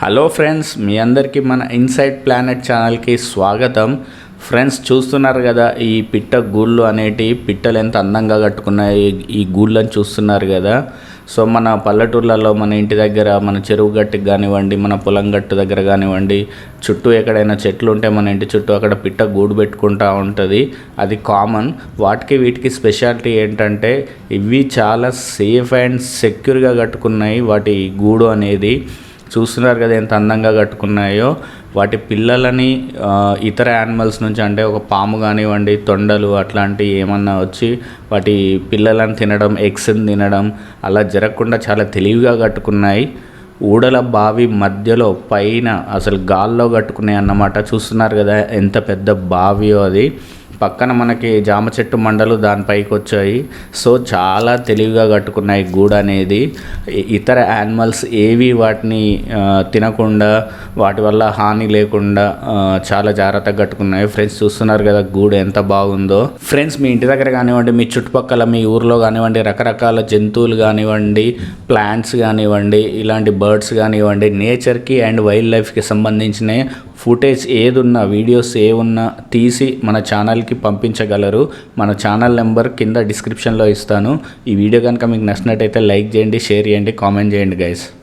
Hello friends మీ అందరికీ మన inside planet ఛానల్కి స్వాగతం. ఫ్రెండ్స్ చూస్తున్నారు కదా ఈ పిట్ట గూళ్ళు అనేటి పిట్టలు ఎంత అందంగా కట్టుకున్నాయి ఈ గూళ్ళని చూస్తున్నారు కదా. సో మన పల్లెటూర్లలో మన ఇంటి దగ్గర మన చెరువు గట్టుకి కానివ్వండి మన పొలం గట్టు దగ్గర కానివ్వండి చుట్టూ ఎక్కడైనా చెట్లు ఉంటే మన ఇంటి చుట్టూ అక్కడ పిట్ట గూడు పెట్టుకుంటూ ఉంటుంది. అది కామన్ వాటికి వీటికి స్పెషాలిటీ ఏంటంటే ఇవి చాలా సేఫ్ అండ్ సెక్యూర్గా కట్టుకున్నాయి. వాటి గూడు అనేది చూస్తున్నారు కదా ఎంత అందంగా కట్టుకున్నాయో. వాటి పిల్లలని ఇతర యానిమల్స్ నుంచి అంటే ఒక పాము కానివ్వండి తొండలు అట్లాంటివి ఏమన్నా వచ్చి వాటి పిల్లలను తినడం ఎగ్స్ని తినడం అలా జరగకుండా చాలా తెలివిగా కట్టుకున్నాయి. ఊడల బావి మధ్యలో పైన అసలు గాల్లో కట్టుకున్నాయి అన్నమాట. చూస్తున్నారు కదా ఎంత పెద్ద బావియో అది. పక్కన మనకి జామ చెట్టు మండలు దానిపైకి వచ్చాయి. సో చాలా తెలివిగా కట్టుకున్నాయి గూడు అనేది ఇతర యానిమల్స్ ఏవి వాటిని తినకుండా వాటి వల్ల హాని లేకుండా చాలా జాగ్రత్తగా కట్టుకున్నాయి. ఫ్రెండ్స్ చూస్తున్నారు కదా గూడు ఎంత బాగుందో. ఫ్రెండ్స్ మీ ఇంటి దగ్గర కానివ్వండి మీ చుట్టుపక్కల మీ ఊర్లో కానివ్వండి రకరకాల జంతువులు కానివ్వండి ప్లాంట్స్ కానివ్వండి ఇలాంటి బర్డ్స్ కానివ్వండి నేచర్కి అండ్ వైల్డ్ లైఫ్కి సంబంధించిన ఫుటేజ్ ఏదున్నా వీడియోస్ ఏ ఉన్నా తీసి మన ఛానల్కి పంపించగలరు. మన ఛానల్ నెంబర్ కింద డిస్క్రిప్షన్లో ఇస్తాను. ఈ వీడియో కనుక మీకు నచ్చినట్టయితే లైక్ చేయండి షేర్ చేయండి కామెంట్ చేయండి గైస్